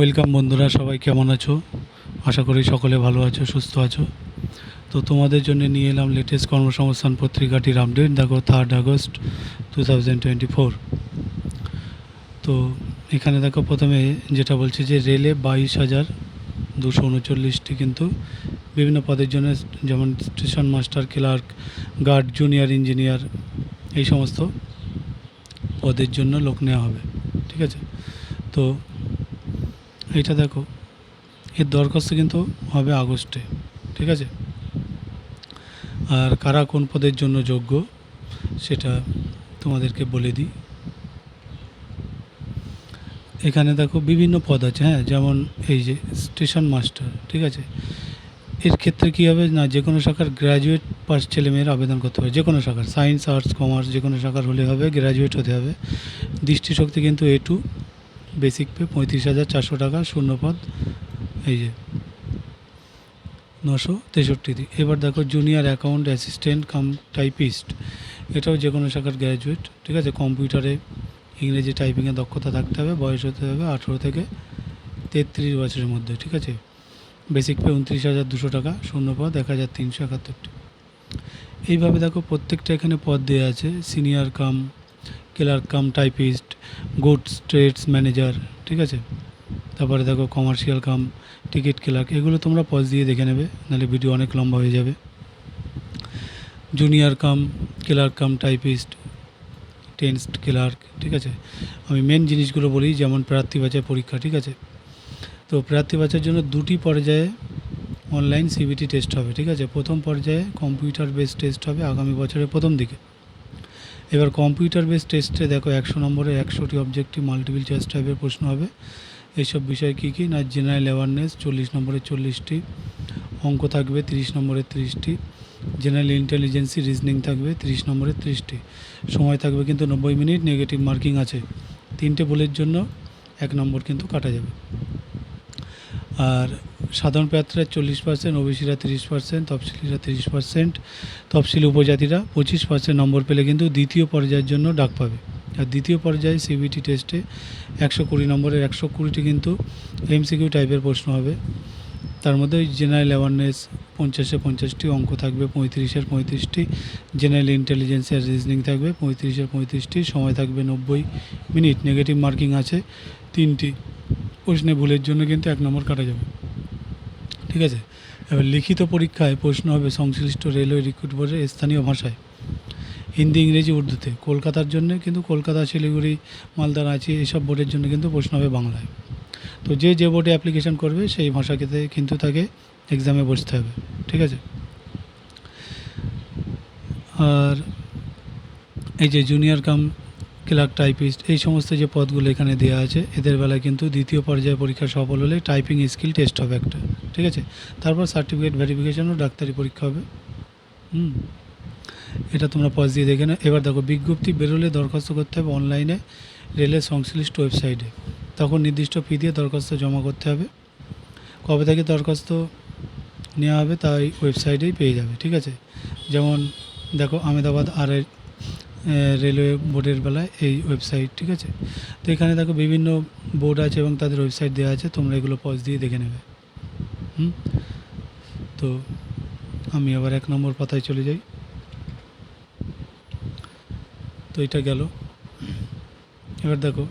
Welcome বন্ধুরা, সবাই কেমন আছো? আশা করি সকলে ভালো আছো, সুস্থ আছো। তো তোমাদের জন্য নিয়ে এলাম লেটেস্ট কর্মসংস্থান পত্রিকাটির আপডেট দেখো third August two thousand twenty four তো এখানে দেখো প্রথমে যেটা বলছে যে রেলে বাইশ হাজার দুশো উনচল্লিশটি কিন্তু বিভিন্ন পদের জন্য যেমন station master clerk guard junior engineer এই সমস্ত পদের জন্য লোক নেওয়া হবে, ঠিক আছে? তো এটা দেখো, এর দরখাস্ত কিন্তু হবে আগস্টে, ঠিক আছে? আর কারা কোন পদের জন্য যোগ্য, সেটা তোমাদেরকে বলে দিই। এখানে দেখো বিভিন্ন পদ আছে হ্যাঁ? যেমন এই যে স্টেশন মাস্টার, ঠিক আছে? এর ক্ষেত্রে কী হবে না, যে কোনো শাখার গ্র্যাজুয়েট পাস ছেলেমেয়েরা আবেদন করতে হবে, যে কোনো শাখার, সায়েন্স, আর্টস, কমার্স, যে কোনো শাখার হলে হবে গ্র্যাজুয়েট হতে হবে। দৃষ্টিশক্তি কিন্তু এ টু বেসিক পে পঁয়ত্রিশ হাজার চারশো টাকা, শূন্যপদ, এই যে, নশো তেষট্টি এবার দেখো junior account assistant cum typist এটাও যে কোনো শাখার গ্র্যাজুয়েট ঠিক আছে? কম্পিউটারে ইংরেজি টাইপিংয়ে দক্ষতা থাকতে হবে, বয়স হতে হবে আঠেরো থেকে তেত্রিশ বছরের মধ্যে, ঠিক আছে? বেসিক পে উনত্রিশ হাজার দুশো টাকা, শূন্যপদ, এক হাজার তিনশো একাত্তরটি। এইভাবে দেখো প্রত্যেকটা এখানে পদ দেওয়া আছে senior cum clerk cum typist goods trades manager ঠিক আছে? তারপরে দেখো কমার্শিয়াল কাম টিকিট ক্লার্ক এগুলো তোমরা পজ দিয়ে দেখে নেবে, নাহলে ভিডিও অনেক লম্বা হয়ে যাবে। Junior cum clerk cum typist tens clerk ঠিক আছে? আমি মেন জিনিসগুলো বলি, যেমন প্রার্থী বাছাই পরীক্ষা, ঠিক আছে? তো প্রার্থী বাছার জন্য দুটি পর্যায়ে অনলাইন সিবিটি টেস্ট হবে, ঠিক আছে? প্রথম পর্যায়ে কম্পিউটার বেস টেস্ট হবে আগামী বছরের প্রথম দিকে। এবার কম্পিউটার বেস টেস্টে দেখো একশো নম্বরে একশোটি অবজেক্টিভ মাল্টিপল চয়েস টাইপের প্রশ্ন হবে। এইসব বিষয় কী কী? না জেনারেল অ্যাওয়ারনেস চল্লিশ নম্বরে চল্লিশটি, অঙ্ক থাকবে তিরিশ নম্বরে তিরিশটি জেনারেল ইন্টেলিজেন্সি রিজনিং থাকবে তিরিশ নম্বরে তিরিশটি। সময় থাকবে কিন্তু নব্বই মিনিট নেগেটিভ মার্কিং আছে। তিনটে বলের জন্য এক নম্বর কিন্তু কাটা যাবে। আর সাধারণ প্রার্থীরা চল্লিশ পার্সেন্ট ওবিসিরা তিরিশ পার্সেন্ট তফসিলিরা তিরিশ পার্সেন্ট তফসিলি উপজাতিরা পঁচিশ পার্সেন্ট নম্বর পেলে কিন্তু দ্বিতীয় পর্যায়ের জন্য ডাক পাবে। আর দ্বিতীয় পর্যায়ে সিবিটি টেস্টে একশো কুড়ি নম্বরের একশো কুড়িটি কিন্তু এমসিকিউ টাইপের প্রশ্ন হবে। তার মধ্যে ওই জেনারেল অ্যাওয়ারনেস পঞ্চাশে পঞ্চাশটি, অঙ্ক থাকবে পঁয়ত্রিশের পঁয়ত্রিশটি জেনারেল ইন্টেলিজেন্সের রিজনিং থাকবে পঁয়ত্রিশের পঁয়ত্রিশটি, সময় থাকবে নব্বই মিনিট নেগেটিভ মার্কিং আছে তিনটি। প্রশ্নে ভুলের জন্য কিন্তু এক নম্বর কাটা যাবে। ঠিক আছে? এবার লিখিত পরীক্ষায় প্রশ্ন হবে সংশ্লিষ্ট রেলওয়ে রিক্রুট বোর্ডের স্থানীয় ভাষায়। হিন্দি, ইংরেজি, উর্দুতে। কলকাতার জন্য কিন্তু কলকাতা, শিলিগুড়ি, মালদা, রাঁচি এইসব বোর্ডের জন্য কিন্তু প্রশ্ন হবে বাংলায়। তো যে যে বোর্ডে অ্যাপ্লিকেশন করবে সেই ভাষাকে কিন্তু তাকে এক্সামে বসতে হবে। ঠিক আছে? আর এই যে জুনিয়র কাম ক্লার্ক টাইপিস্ট এই সমস্ত যে পদগুলো এখানে দেওয়া আছে, এদের বেলায় কিন্তু দ্বিতীয় পর্যায়ে পরীক্ষা সফল হলে টাইপিং স্কিল টেস্ট হবে একটা, ঠিক আছে? তারপর সার্টিফিকেট ভেরিফিকেশন ও ডাক্তারি পরীক্ষা হবে। হুম। এটা তোমরা পজ দিয়ে দেখে না এবার দেখো, বিজ্ঞপ্তি বেরোলে দরখাস্ত করতে হবে অনলাইনে রেলের সংশ্লিষ্ট ওয়েবসাইটে তখন নির্দিষ্ট ফি দিয়ে দরখাস্ত জমা করতে হবে। কবে থেকে দরখাস্ত নেওয়া হবে, তাই ওয়েবসাইটেই পেয়ে যাবে, ঠিক আছে? যেমন দেখো আমেদাবাদ আর রেলওয়ে বোর্ডের বেলায় এই ওয়েবসাইট, ঠিক আছে? তো এখানে দেখো বিভিন্ন বোর্ড আছে এবং তাদের ওয়েবসাইট দেওয়া আছে, তোমরা এগুলো পজ দিয়ে দেখে নেবে। হুম? তো আমি আবার এক নম্বর পাতায় চলে যাই। তো এটা গেল। এবার দেখো,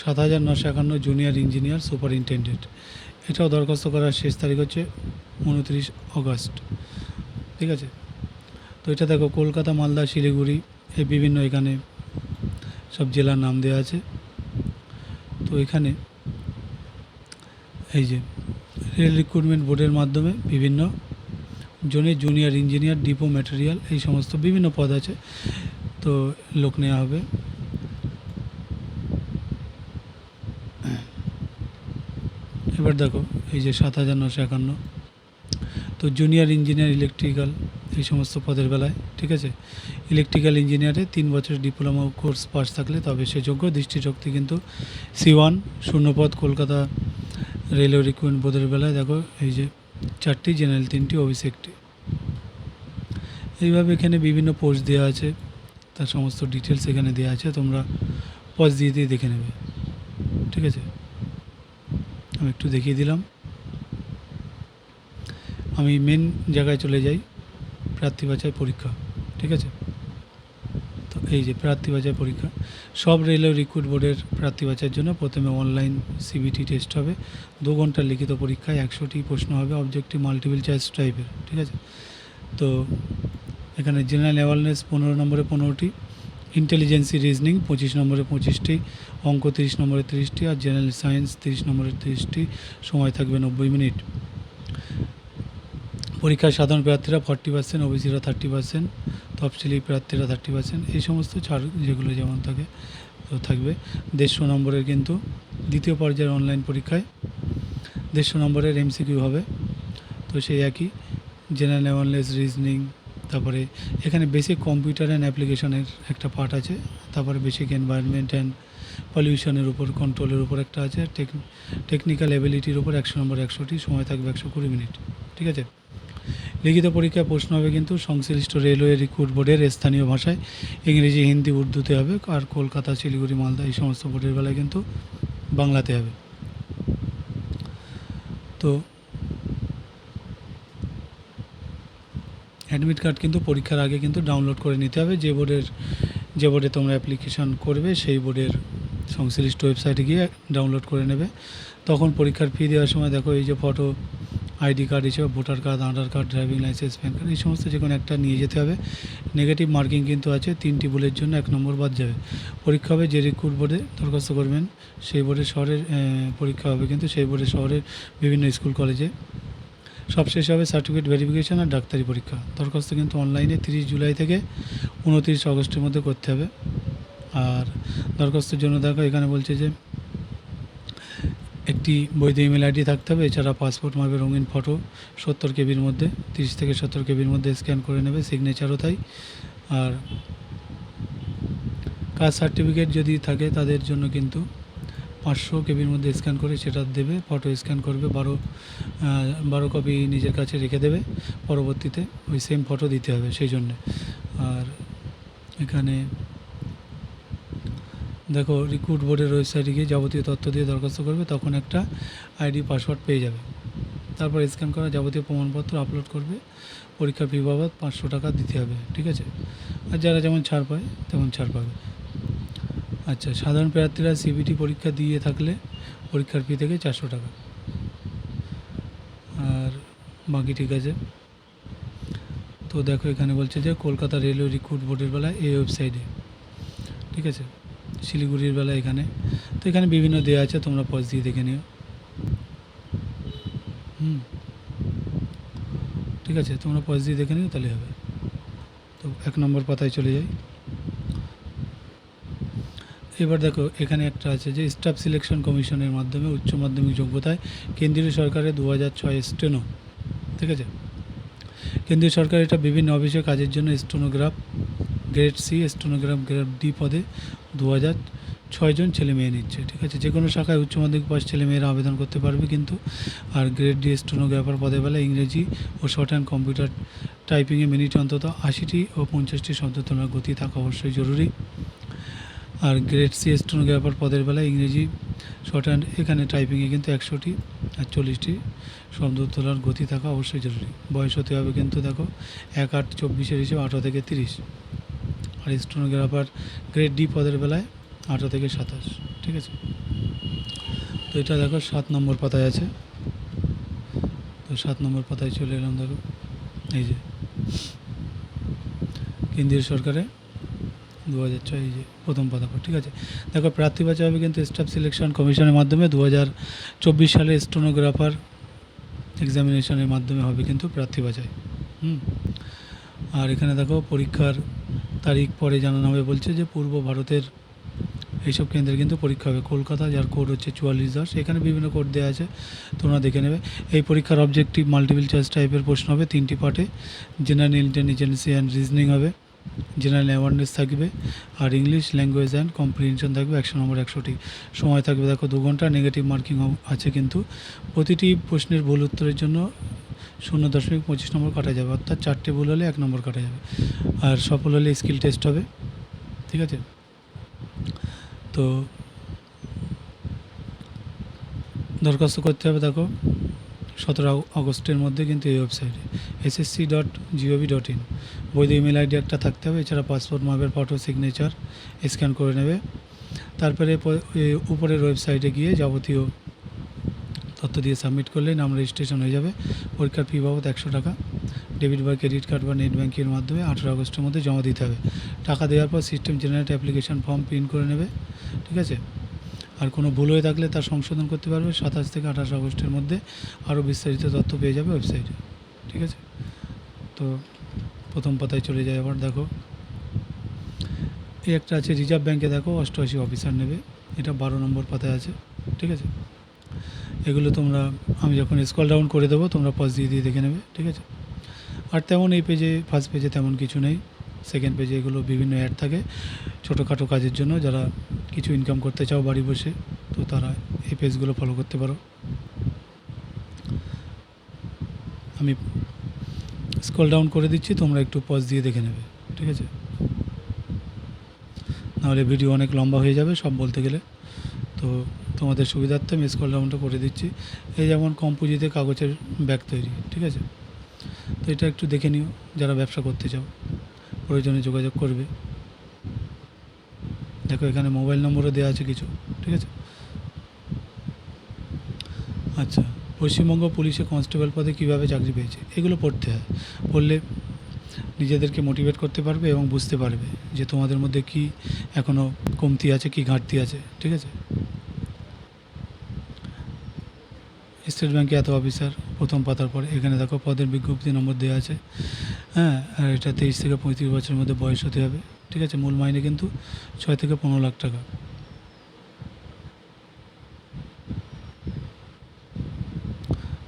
সাত হাজার নশো একান্ন জুনিয়র ইঞ্জিনিয়ার সুপারিনটেন্ডেন্ট এটাও দরখাস্ত করার শেষ তারিখ হচ্ছে উনত্রিশ অগস্ট, ঠিক আছে? তো এটা দেখো, কলকাতা, মালদা, শিলিগুড়ি বিভিন্ন এখানে সব জেলার নাম দেওয়া আছে। তো এখানে এই যে রেল রিক্রুটমেন্ট বোর্ডের মাধ্যমে বিভিন্ন জনে জুনিয়র ইঞ্জিনিয়ার ডিপো ম্যাটেরিয়াল এই সমস্ত বিভিন্ন পদ আছে। তো লোক নেওয়া হবে। এবার দেখো, এই যে সাত হাজার নশো একান্ন। তো জুনিয়র ইঞ্জিনিয়ার ইলেকট্রিক্যাল এই সমস্ত পদের বেলায়, ঠিক আছে? ইলেকট্রিক্যাল ইঞ্জিনিয়ারে তিন বছরের ডিপ্লোমা কোর্স পাস থাকলে তবে সে যোগ্য। দৃষ্টিশক্তি কিন্তু সি ওয়ান শূন্যপদ কলকাতা রেলওয়ে রিক্রুটমেন্ট বোর্ডের বেলায়। দেখো, এই যে চারটি জেনারেল তিনটি ওবিসি একটি। এইভাবে এখানে বিভিন্ন পোস্ট দেওয়া আছে। তার সমস্ত ডিটেলস এখানে দেওয়া আছে। তোমরা পজ দিয়ে দিয়ে দেখে নেবে। ঠিক আছে? আমি একটু দেখিয়ে দিলাম। আমি মেন জায়গায় চলে যাই। প্রার্থী বাছাই পরীক্ষা, ঠিক আছে? তো এই যে প্রার্থী বাছাই পরীক্ষা, সব রেলওয়ে রিক্রুট বোর্ডের প্রার্থী বাছাইয়ের জন্য প্রথমে অনলাইন সিবিটি টেস্ট হবে। দু ঘণ্টার লিখিত পরীক্ষায় একশোটি প্রশ্ন হবে অবজেক্টিভ মাল্টিপল চয়েস টাইপের ঠিক আছে? তো এখানে জেনারেল অ্যাওয়ারনেস পনেরো নম্বরে পনেরোটি ইন্টেলিজেন্সি রিজনিং পঁচিশ নম্বরে পঁচিশটি, অঙ্ক তিরিশ নম্বরে তিরিশটি আর জেনারেল সায়েন্স তিরিশ নম্বরে তিরিশটি। সময় থাকবে নব্বই মিনিট। পরীক্ষায় সাধারণ প্রার্থীরা ফর্টি পার্সেন্ট ওবিসিরা থার্টি পার্সেন্ট তফসিলি প্রার্থীরা থার্টি পার্সেন্ট এই সমস্ত ছাড় যেগুলো যেমন থাকে থাকবে। দেড়শো নম্বরের কিন্তু দ্বিতীয় পর্যায়ের অনলাইন পরীক্ষায় দেড়শো নম্বরের এমসিকিউ হবে। তো সেই একই জেনারেল অ্যাওয়ারনেস রিজনিং তারপরে এখানে বেসিক কম্পিউটার অ্যান্ড অ্যাপ্লিকেশনের একটা পার্ট আছে, তারপরে বেসিক এনভায়রনমেন্ট অ্যান্ড পলিউশনের উপর কন্ট্রোলের উপর একটা আছে টেকনিক্যাল অ্যাবিলিটির উপর একশো নম্বর একশোটি, সময় থাকবে একশো কুড়ি মিনিট, ঠিক আছে? লিখিত পরীক্ষায় প্রশ্ন হবে কিন্তু সংশ্লিষ্ট রেলওয়ে রিক্রুট বোর্ডের স্থানীয় ভাষায় ইংরেজি, হিন্দি, উর্দুতে হবে, আর কলকাতা, শিলিগুড়ি, মালদা এই সমস্ত বোর্ডের বেলায় কিন্তু বাংলাতে হবে। তো অ্যাডমিট কার্ড কিন্তু পরীক্ষার আগে কিন্তু ডাউনলোড করে নিতে হবে। যে বোর্ডের, যে বোর্ডে তোমরা অ্যাপ্লিকেশন করবে, সেই বোর্ডের সংশ্লিষ্ট ওয়েবসাইটে গিয়ে ডাউনলোড করে নেবে। তখন পরীক্ষার ফি দেওয়ার সময় দেখো এই যে ফটো আইডি কার্ড হিসেবে voter card, Aadhaar card, driving licence, PAN card, এই সমস্ত যে কোনো একটা নিয়ে যেতে হবে। নেগেটিভ মার্কিং কিন্তু আছে, তিনটি ভুলের জন্য এক নম্বর বাদ যাবে। পরীক্ষা হবে যে রিক্রুট বোর্ডে দরখাস্ত করবেন, সেই বোর্ডের শহরের পরীক্ষা হবে কিন্তু সেই বোর্ডের শহরের বিভিন্ন স্কুল, কলেজে। সবশেষ হবে সার্টিফিকেট ভেরিফিকেশান আর ডাক্তারি পরীক্ষা। দরখাস্ত কিন্তু অনলাইনে তিরিশ জুলাই থেকে উনতিরিশ আগস্টের মধ্যে করতে হবে। আর দরখাস্তের জন্য দেখো এখানে বলছে যে একটি বৈধ ইমেল আইডি থাকতে হবে, এছাড়া পাসপোর্ট মাপের রঙিন ফটো সত্তর কেবির মধ্যে, তিরিশ থেকে সত্তর কেবির মধ্যে স্ক্যান করে নেবে সিগনেচারও তাই। আর কাস্ট সার্টিফিকেট যদি থাকে, তাদের জন্য কিন্তু পাঁচশো কেবির মধ্যে স্ক্যান করে সেটা দেবে ফটো স্ক্যান করবে, বারো বারো কপি নিজের কাছে রেখে দেবে, পরবর্তীতে ওই সেম ফটো দিতে হবে, সেই জন্যে। আর এখানে দেখো রিক্রুট বোর্ডের ওয়েবসাইটে গিয়ে যাবতীয় তথ্য দিয়ে দরখাস্ত করবে, তখন একটা আইডি পাসওয়ার্ড পেয়ে যাবে। তারপর স্ক্যান করা যাবতীয় প্রমাণপত্র আপলোড করবে পরীক্ষা ফি বাবদ পাঁচশো টাকা দিতে হবে, ঠিক আছে? আর যারা যেমন ছাড় পায়, তেমন ছাড় পাবে। আচ্ছা সাধারণ প্রার্থীরা সিবিটি পরীক্ষা দিয়ে থাকলে পরীক্ষার ফি থেকে চারশো টাকা। আর বাকি ঠিক আছে। তো দেখো এখানে বলছে যে, কলকাতা রেলওয়ে রিক্রুট বোর্ডের বেলায় এই ওয়েবসাইটে ঠিক আছে? শিলিগুড়ির বেলা এখানে। তো এখানে বিভিন্ন দেওয়া আছে, তোমরা পজ দিয়ে দেখে নিও। হুম। ঠিক আছে, তোমরা পজ দিয়ে দেখে নিও, তাহলে হবে। তো এক নম্বর পাতায় চলে যাই। এবার দেখো, এখানে একটা আছে যে স্টাফ সিলেকশন কমিশনের মাধ্যমে উচ্চ মাধ্যমিক যোগ্যতায় কেন্দ্রীয় সরকারের দু হাজার ছয় স্টেনো ঠিক আছে? কেন্দ্রীয় সরকার এটা বিভিন্ন অফিসে কাজের জন্য stenographer grade C stenographer grade D পদে দু হাজার ছয়জন ছেলে মেয়ে নিচ্ছে, ঠিক আছে? যে কোনো শাখায় উচ্চ মাধ্যমিক পাস ছেলে মেয়েরা আবেদন করতে পারবে কিন্তু। আর গ্রেড ডি স্টোনোগ্রাফার পদে বেলা ইংরেজি ও শর্ট হ্যান্ড কম্পিউটার টাইপিংয়ে মিনিটে অন্তত আশিটি ও পঞ্চাশটি শব্দ তোলার গতি থাকা অবশ্যই জরুরি। আর গ্রেড সি স্টোনোগ্রাফার পদের বেলায় ইংরেজি, শর্ট হ্যান্ড এখানে টাইপিংয়ে কিন্তু একশোটি আর চল্লিশটি শব্দ তোলার গতি থাকা অবশ্যই জরুরি। বয়স হতে হবে কিন্তু দেখো, এক আট চব্বিশের হিসেবে আঠারো থেকে তিরিশ। আর স্টোনোগ্রাফার গ্রেড ডি পদের বেলায় আঠারো থেকে সাতাশ, ঠিক আছে? তো এটা দেখো সাত নম্বর পাতায় আছে। তো সাত নম্বর পাতায় চলে এলাম দেখো। এই যে, কেন্দ্রীয় সরকারে দু হাজার ছয়, এই যে প্রথম পাতা ঠিক আছে? দেখো প্রার্থী বাছা হবে কিন্তু স্টাফ সিলেকশন কমিশনের মাধ্যমে দু হাজার চব্বিশ সালে স্টোনোগ্রাফার এক্সামিনেশনের মাধ্যমে হবে কিন্তু প্রার্থী বাছাই। হুম? আর এখানে দেখো পরীক্ষার তারিখ পরে জানানো হবে বলছে যে পূর্ব ভারতের এইসব কেন্দ্রে কিন্তু পরীক্ষা হবে। কলকাতা যার কোড হচ্ছে চুয়াল্লিশ দশ এখানে বিভিন্ন কোড দেওয়া আছে, তোমরা দেখে নেবে। এই পরীক্ষার অবজেক্টিভ মাল্টিপল চয়েস টাইপের প্রশ্ন হবে তিনটি পার্টে জেনারেল ইন্টেলিজেন্সি অ্যান্ড রিজনিং হবে। জেনারেল অ্যাওয়ারনেস থাকবে আর ইংলিশ ল্যাঙ্গুয়েজ অ্যান্ড কম্প্রিহেনশন থাকবে একশো নম্বর একশোটি। সময় থাকবে দেখো দু ঘণ্টা নেগেটিভ মার্কিং আছে কিন্তু। প্রতিটি প্রশ্নের ভুল উত্তরের জন্য শূন্য দশমিক পঁচিশ নম্বর কাটা যাবে, অর্থাৎ চারটে ভুল হলে এক নম্বর কাটা যাবে। আর সফল হলে স্কিল টেস্ট হবে, ঠিক আছে? তো দরখাস্ত করতে হবে, দেখো, সতেরো আগস্টের মধ্যে কিন্তু এই ওয়েবসাইটে SSC dot gov dot in বৈধ ইমেল আইডি একটা থাকতে হবে, এছাড়া পাসপোর্ট মাপের ফটো সিগনেচার স্ক্যান করে নেবে। তারপরে উপরের ওয়েবসাইটে গিয়ে যাবতীয় তথ্য দিয়ে সাবমিট করলে নাম রেজিস্ট্রেশন হয়ে যাবে। পরীক্ষার ফি বাবদ একশো টাকা। ডেবিট বা ক্রেডিট কার্ড বা নেট ব্যাঙ্কিংয়ের মাধ্যমে আঠেরো আগস্টের মধ্যে জমা দিতে হবে। টাকা দেওয়ার পর system generate application form print করে নেবে। ঠিক আছে? আর কোনো ভুল হয়ে থাকলে তার সংশোধন করতে পারবে। সাতাশ থেকে আঠাশ আগস্টের মধ্যে আরও বিস্তারিত তথ্য পেয়ে যাবে ওয়েবসাইটে ঠিক আছে? তো প্রথম পাতায় চলে যায় আবার, দেখো। এই একটা আছে রিজার্ভ ব্যাঙ্কে দেখো, অষ্টআশি অফিসার নেবে। এটা বারো নম্বর পাতায় আছে। ঠিক আছে? এগুলো তোমরা, আমি যখন স্কল ডাউন করে দেবো, তোমরা পজ দিয়ে দিয়ে দেখে নেবে, ঠিক আছে? আর তেমন এই পেজে ফার্স্ট পেজে তেমন কিছু নেই। সেকেন্ড পেজে এগুলো বিভিন্ন অ্যাড থাকে ছোটোখাটো কাজের জন্য। যারা কিছু ইনকাম করতে চাও বাড়ি বসে, তো তারা এই পেজগুলো ফলো করতে পারো। আমি স্কল ডাউন করে দিচ্ছি, তোমরা একটু পজ দিয়ে দেখে নেবে, ঠিক আছে? নাহলে ভিডিও অনেক লম্বা হয়ে যাবে সব বলতে গেলে। তো তোমাদের সুবিধার্থে আমি স্কল ডাউনটা করে দিচ্ছি। এই যেমন কম পুঁজিতে কাগজের ব্যাগ তৈরি, ঠিক আছে? তো এটা একটু দেখে নিও, যারা ব্যবসা করতে চাও, প্রয়োজনে যোগাযোগ করবে। দেখো, এখানে মোবাইল নম্বরও দেওয়া আছে কিছু, ঠিক আছে? আচ্ছা পশ্চিমবঙ্গ পুলিশে কনস্টেবল পদে কীভাবে চাকরি পেয়েছে? এগুলো পড়তে হয়। পড়লে নিজেদেরকে মোটিভেট করতে পারবে এবং বুঝতে পারবে যে তোমাদের মধ্যে কি এখনও কমতি আছে, কি ঘাটতি আছে, ঠিক আছে? স্টেট ব্যাঙ্কে এত অফিসার, প্রথম পাতার পরে। এখানে দেখো পদের বিজ্ঞপ্তি নম্বর দেওয়া আছে। হ্যাঁ আর এটা তেইশ থেকে পঁয়ত্রিশ বছরের মধ্যে বয়স হতে হবে। ঠিক আছে, মূল মাইনে কিন্তু ছয় থেকে পনেরো লাখ টাকা।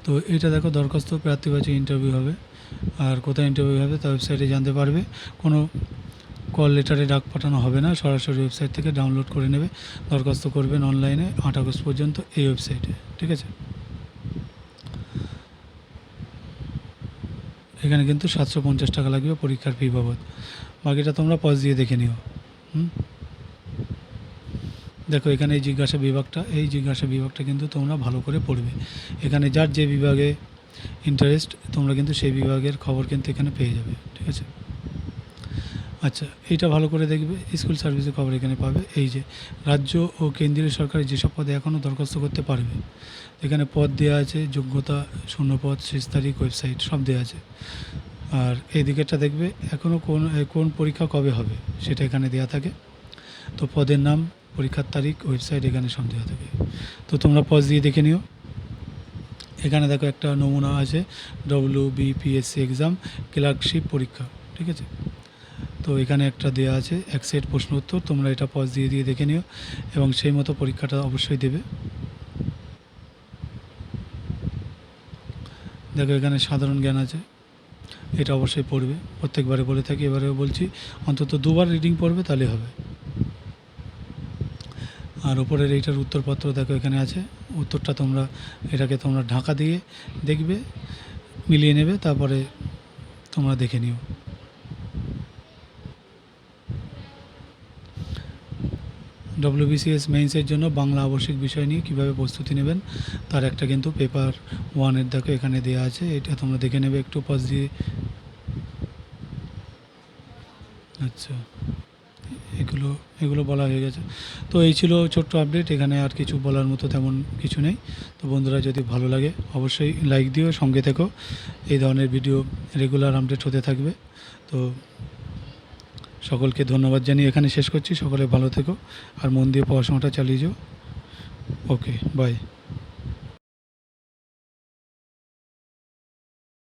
তো এটা দেখো দরখাস্ত প্রার্থী বাচে ইন্টারভিউ হবে। আর কোথায় ইন্টারভিউ হবে তা ওয়েবসাইটে জানতে পারবে। কোনো কল লেটারে ডাক পাঠানো হবে না, সরাসরি ওয়েবসাইট থেকে ডাউনলোড করে নেবে। দরখাস্ত করবেন অনলাইনে আট আগস্ট পর্যন্ত এই ওয়েবসাইটে ঠিক আছে? এখানে কিন্তু সাতশো পঞ্চাশ টাকা লাগবে পরীক্ষার ফি বাবদ। বাকিটা তোমরা পজ দিয়ে দেখে নিও। হুম? দেখো, এখানে এই জিজ্ঞাসা বিভাগটা, এই জিজ্ঞাসা বিভাগটা কিন্তু তোমরা ভালো করে পড়বে। এখানে যার যে বিভাগে ইন্টারেস্ট তোমরা কিন্তু সেই বিভাগের খবর কিন্তু এখানে পেয়ে যাবে, ঠিক আছে? আচ্ছা এইটা ভালো করে দেখবে, স্কুল সার্ভিসের খবর এখানে পাবে। এই যে, রাজ্য ও কেন্দ্রীয় সরকারের যেসব পদে এখনও দরখাস্ত করতে পারবে, এখানে পদ দেওয়া আছে, যোগ্যতা, শূন্যপদ, শেষ তারিখ, ওয়েবসাইট, সব দেওয়া আছে। আর এই দিকেরটা দেখবে, এখনও কোন কোন পরীক্ষা কবে হবে, সেটা এখানে দেওয়া থাকে। তো পদের নাম, পরীক্ষার তারিখ, ওয়েবসাইট এখানে সব দেওয়া থাকে। তো তোমরা পজ দিয়ে দেখে নিও। এখানে দেখো একটা নমুনা আছে ডব্লিউ বিপিএসসি এক্সাম ক্লার্কশিপ পরীক্ষা, ঠিক আছে? তো এখানে একটা দেওয়া আছে, এক সেট প্রশ্ন উত্তর, তোমরা এটা পজ দিয়ে দিয়ে দেখে নিও এবং সেই মতো পরীক্ষাটা অবশ্যই দেবে। দেখো এখানে সাধারণ জ্ঞান আছে, এটা অবশ্যই পড়বে। প্রত্যেকবারে বলে থাকি, এবারেও বলছি, অন্তত দুবার রিডিং পড়বে তাহলে হবে। আর ওপরের এইটার উত্তরপত্র দেখো এখানে আছে, উত্তরটা তোমরা, এটাকে তোমরা ঢাকা দিয়ে দেখবে, মিলিয়ে নেবে, তারপরে তোমরা দেখে নিও। ডব্লিউবিসিএস মেইনসের জন্য বাংলা আবশ্যিক বিষয় নিয়ে কীভাবে প্রস্তুতি নেবেন, তার একটা কিন্তু পেপার ওয়ানের দেখো এখানে দেওয়া আছে, এটা তোমরা দেখে নেবে একটু পাশ দিয়ে। আচ্ছা এগুলো এগুলো বলা হয়ে গেছে। তো এই ছিল ছোট্ট আপডেট এখানে আর কিছু বলার মতো তেমন কিছু নেই। তো বন্ধুরা, যদি ভালো লাগে, অবশ্যই লাইক দিও, সঙ্গে থেকো। এই ধরনের ভিডিও রেগুলার আপডেট হতে থাকবে। তো সকলকে ধন্যবাদ জানিয়ে এখানে শেষ করছি। সকলে ভালো থেকো আর মন দিয়ে পড়াশোনাটা চালিয়ে যাও। Okay bye